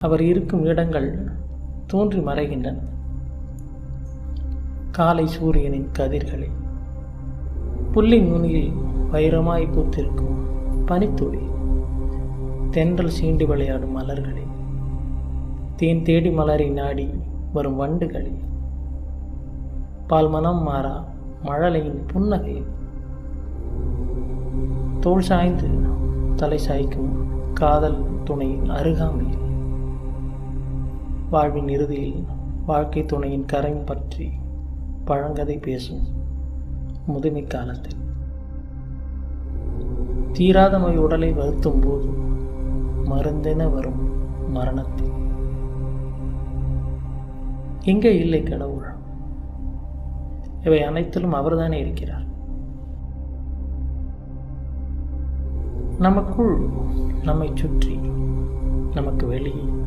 அவர் இருக்கும் இடங்கள் தோன்றி மறைகின்றன. காலை சூரியனின் கதிர்களை புல்லின் நுனியில் வைரமாய் பூத்திருக்கும் பனித்துளி தென்றல் சீண்டி விளையாடும் மலர்களே தேன் தேடி மலரை நாடி வரும் வண்டுகளே பால் மனம் மாறா மழலையின் புன்னகை தோல் சாய்ந்து தலை சாய்க்கும் காதல் துணையின் அருகாமையில். வாழ்வின் இறுதியில் வாழ்க்கை துணையின் கரம் பற்றி பழங்கதை பேசும் முதுமை காலத்தில். தீராத நோய் உடலை வருத்தும் போது மருந்தென வரும் மரணத்தில். எங்கே இல்லை கடவுள். இவை அனைத்திலும் அவர்தானே இருக்கிறார். நமக்குள் நம்மை சுற்றி நமக்கு வெளியே